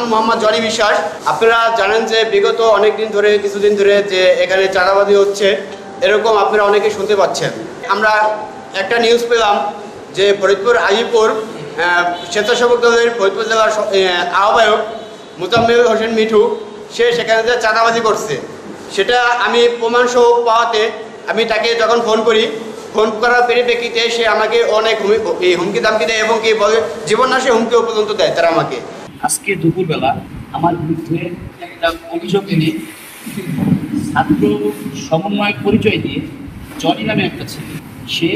নাম মোহাম্মদ জনি বিশ্বাস। আপনারা জানেন যে বিগত অনেক দিন ধরে, কিছুদিন ধরে যে এখানে চাঁদাবাজি হচ্ছে, এরকম আপনারা অনেকে শুনতে পাচ্ছেন। আমরা একটা নিউজ পেলাম যে ফরিদপুর আজিপুর স্বেচ্ছাসেবক দলের ফরিদপুর জেলার আহ্বায়ক মুজাম্মেল হোসেন মিঠু, সে সেখানে যে চাঁদাবাজি করছে, সেটা আমি প্রমাণসহ পাওয়াতে আমি তাকে যখন ফোন করি, ফোন করার পরিপ্রেক্ষিতে সে আমাকে অনেক হুমি- হুমকি দামকি দেয় এবং কি বলে জীবনাশে হুমকিও পর্যন্ত দেয় তারা আমাকে। আজকে দুপুরবেলা আমার বিরুদ্ধে একটা অভিযোগ এনে ছাত্র সমন্বয় পরিচয় দিয়ে জনি নামে একটা ছেলে সে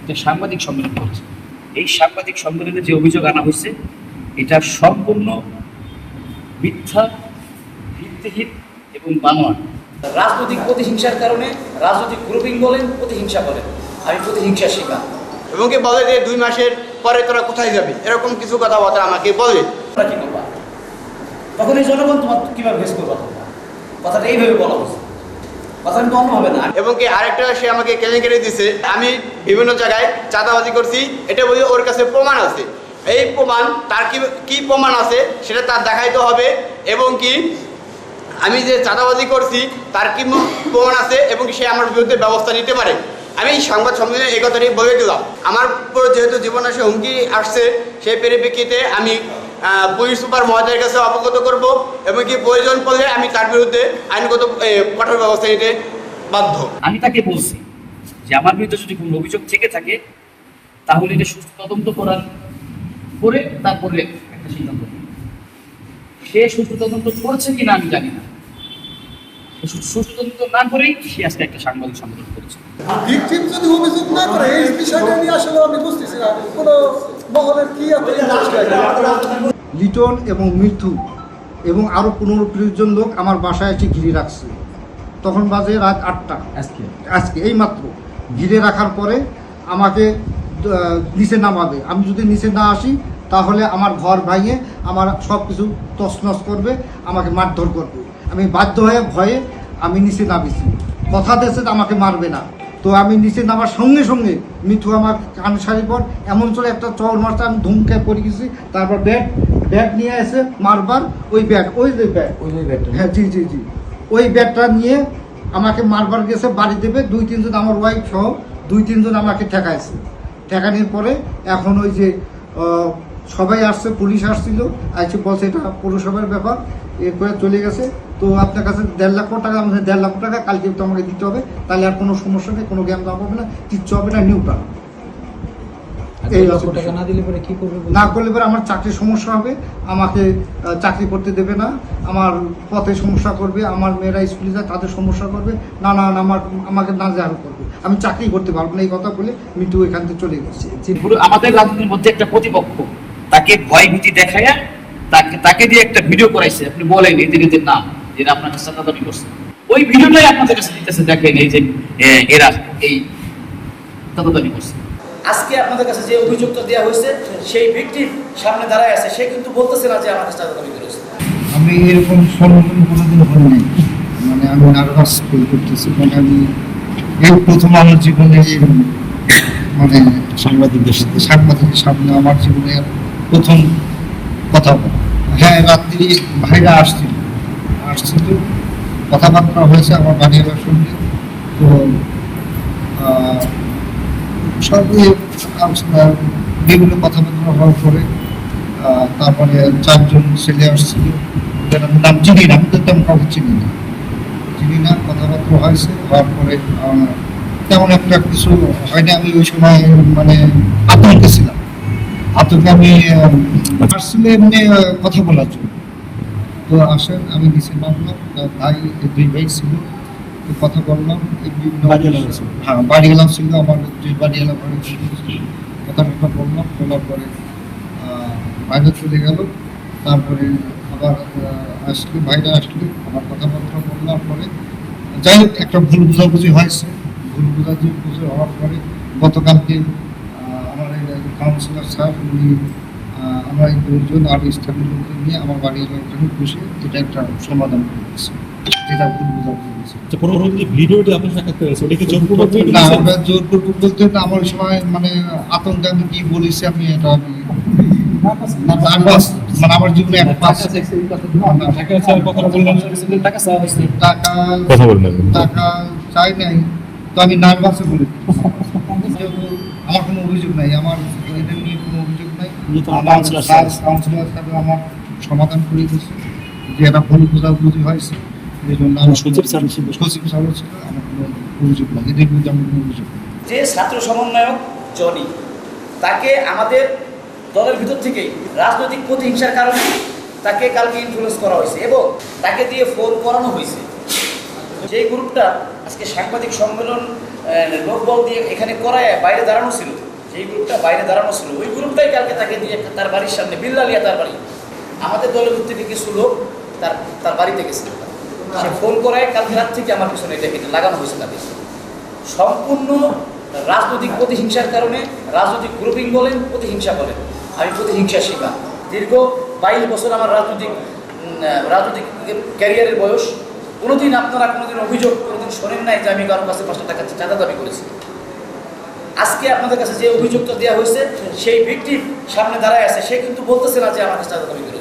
একটা সাংবাদিক সম্মেলন করেছে। এই সাংবাদিক সম্মেলনে যে অভিযোগ আনা হয়েছে এটা সম্পূর্ণ মিথ্যা ভিত্তিহীন এবং বানোয়ার রাজনৈতিক প্রতিহিংসার কারণে রাজনৈতিক গ্রুপিং বলেন প্রতিহিংসা বলেন। আমি প্রতিহিংসার শিকার এবং কি বলে যে দুই মাসের পরে তোরা কোথায় যাবি? এরকম কিছু কথাবার্তা আমাকে বলে। তোমরা কি করবা? তখন এই জনগণ তোমার কীভাবে ফেস করবা কথাটা এইভাবে বলা না। এবং কি আরেকটা সে আমাকে কেলেঙ্কারি দিছে, আমি বিভিন্ন জায়গায় চাঁদাবাজি করছি, এটা বলি ওর কাছে প্রমাণ আছে। এই প্রমাণ, তার কি কি প্রমাণ আছে, সেটা তার দেখাইতে হবে। এবং কি, আমি যে চাঁদাবাজি করছি, তার কি প্রমাণ আছে, এবং সে আমার বিরুদ্ধে ব্যবস্থা নিতে পারে। আমি সংবাদ সম্মেলনে এই কথাটি বলে দিলাম। আমার উপর যেহেতু জীবনাশে হুমকি আসছে, সেই পরিপ্রেক্ষিতে আমি পুলিশ সুপার মহোদয়ের কাছে অবগত করব এবং কি প্রয়োজন পড়লে আমি তার বিরুদ্ধে আইনগত কঠোর ব্যবস্থা নিতে বাধ্য। আমি তাকে বলছি যে আমার বিরুদ্ধে যদি কোনো অভিযোগ থেকে থাকে তাহলে এটা সুস্থ তদন্ত করার করে তারপরে একটা সিদ্ধান্ত সে সুস্থ তদন্ত করেছে কিনা আমি জানি না। সুস্থ তদন্ত না করেই সে আজকে একটা সাংবাদিক সম্মেলন করেছে। ভিকটিম যদি অভিযোগ না করে এই বিষয়টা নিয়ে আসলে আমি বুঝতেছি না। কোনো মহলের লিটন এবং মৃত্যু এবং আরও পনেরো তিরিশ জন লোক আমার বাসায় এসে ঘিরে রাখছে। তখন বাজে রাত আটটা। আজকে? আজকে এই মাত্র। ঘিরে রাখার পরে আমাকে নিচে নামাবে। আমি যদি নিচে না আসি তাহলে আমার ঘর ভাঙে আমার সব কিছু তছনছ করবে আমাকে মারধর করবে। আমি বাধ্য হয়ে ভয়ে আমি নিচে নামিছি। কথা দিয়েছে আমাকে মারবে না। তো আমি নিচে নামার সঙ্গে সঙ্গে মিঠু আমার কান সারি পর এমন চলে একটা চর মারছে আমি ধুমকে পড়ে গেছি। তারপর ব্যাগ ব্যাগ নিয়ে এসে মারবার ওই ব্যাগ ওই যে ব্যাগ। হ্যাঁ জি জি জি। ওই ব্যাগটা নিয়ে আমাকে মারবার গেছে বাড়ি দেবে দুই তিনজন আমার ওয়াইফ সহ দুই তিনজন আমাকে ঠেকাইছে। ঠেকানোর পরে এখন ওই যে সবাই আসছে পুলিশ আসছিল আসছে বলছে এটা পৌরসভার ব্যাপার এরপরে চলে গেছে। তো আপনার কাছে দেড় লাখ টাকা আমাদের দেড় লাখ টাকা কালকে তো আমাকে দিতে হবে। তাহলে আর কোনো সমস্যা নেই কোনো জ্ঞান দেওয়া হবে না কিচ্ছু হবে না নিউট্রাল এই হচ্ছে বিষয়। না দিলে পরে কি করবে না করলে পরে আমার চাকরির সমস্যা হবে আমাকে চাকরি করতে দেবে না আমার পথে সমস্যা করবে আমার মেয়েরা স্কুলে যায় তাদের সমস্যা করবে না না না, আমার আমাকে না যাওয়ার করবে। আমি চাকরি করতে পারব না এই কথা বলে মিটু এখান থেকে চলে গেছে। আমাদের রাজনীতির মধ্যে একটা প্রতিপক্ষ তাকে ভয় ভীতি দেখায় তাকে তাকে দিয়ে একটা ভিডিও করাইছে আপনি বলেন এদের এদের নাম। যেটা আপনার কাছে করছে। ওই ভিডিওটাই আপনাদের কাছে দিতেছে দেখেন এই যে এরা এই করছে। আজকে আপনাদের কাছে যে অভিযোগটা দেওয়া হয়েছে সেই ভিকটিম সামনে দাঁড়ায় আছে সে কিন্তু বলতেছে না যে আমার কাছে করেছে। আমি এরকম সম্মুখীন কোনোদিন হই নাই মানে আমি নার্ভাস ফিল করতেছি মানে আমি এই প্রথম আমার জীবনে মানে সাংবাদিকদের সাথে সাংবাদিকের সামনে আমার জীবনের প্রথম কথা হ্যাঁ রাত্রি ভাইরা আসছিল। আসছিল কথাবার্তা হয়েছে আমার বাড়িওয়ালার সঙ্গে। তো সব আলোচনা, বিভিন্ন কথাবার্তা হওয়ার পরে তারপরে চারজন ছেলে আসছিল। ওদের আমি নাম চিনি না আমি তো কাউকে চিনি না। চিনি না কথাবার্তা হয়েছে হওয়ার পরে তেমন একটা কিছু হয়নি। আমি ওই সময় মানে আতঙ্কে ছিলাম। আতঙ্কে আমি আসলে এমনি কথা বলার জন্য। তো আসেন আমি নিচে নামলাম ভাই দুই ভাই ছিল কথা বললাম এই বিভিন্ন বাড়িওয়ালাও ছিল? হ্যাঁ আমার দুই বাড়ি ছিল কথা টথা বললাম বলার পরে বাইরে চলে গেল তারপরে আবার আসলে বাইরে আসলে আমার কথাবার্তা বললার পরে যাই হোক একটা ভুল বোঝাবুঝি হয়েছে ভুল বোঝাবুঝি হওয়ার পরে গতকালকে আমার কাউন্সিলর স্যার উনি আমরা এই দুজন আর স্থানীয় লোকদের নিয়ে আমার বাড়ির ওখানে বসে এটা একটা সমাধান করে দিয়েছি যেটা ভুল বোঝাবুঝি হয়েছে। পরবর্তী ভিডিওটি আপনার সাক্ষাৎ করেছে ওটা কি জোরপূর্বক না আমরা জোর করব বলতে আমার ওই সময় মানে আতঙ্কে আমি কি বলেছি আমি এটা আমি না নার্ভাস মানে আমার জীবনে টাকা চাই নাই তো আমি নার্ভাসে বলি। যেহেতু আমার কোনো অভিযোগ নাই আমার কাউন্সিলর কাউন্সিলর সাহেব আমার সমাধান করে দিয়েছে। যে এটা ভুল বোঝাবুঝি হয়েছে এই জন্য সচিব স্যার সচিব স্যার ছিল আমার কোনো অভিযোগ নাই। এদের বিরুদ্ধে আমার কোনো অভিযোগ যে ছাত্র সমন্বয়ক জনি তাকে আমাদের দলের ভিতর থেকেই রাজনৈতিক প্রতিহিংসার কারণে তাকে কালকে ইনফ্লুয়েন্স করা হয়েছে এবং তাকে দিয়ে ফোন করানো হয়েছে। যে গ্রুপটা আজকে সাংবাদিক সম্মেলন লোকবল দিয়ে এখানে করায় বাইরে দাঁড়ানো ছিল যেই গ্রুপটা বাইরে দাঁড়ানো ছিল, ওই গ্রুপটাই কালকে তাকে দিয়ে তার বাড়ির সামনে বিল্লালিয়া তার বাড়ি, আমাদের দলের থেকে কিছু লোক তার তার বাড়িতে গেছে সে ফোন করায় কালকে রাত থেকে আমার পিছনে এটা এটা লাগানো হয়েছে তাদের। সম্পূর্ণ রাজনৈতিক প্রতিহিংসার কারণে, রাজনৈতিক গ্রুপিং বলেন, প্রতিহিংসা বলেন, আমি প্রতিহিংসার শিকার। দীর্ঘ বাইশ বছর আমার রাজনৈতিক রাজনৈতিক ক্যারিয়ারের বয়স। কোনোদিন আপনারা কোনোদিন অভিযোগ কোনোদিন শোনেন নাই যে আমি কারোর কাছে পাঁচটা টাকা চাঁদা দাবি করেছি। আজকে আপনাদের কাছে যে অভিযোগটা দেওয়া হয়েছে, সেই ভিকটিম সামনে দাঁড়ায় আছে। সে কিন্তু বলতেছে না যে আমার কাছে করেছে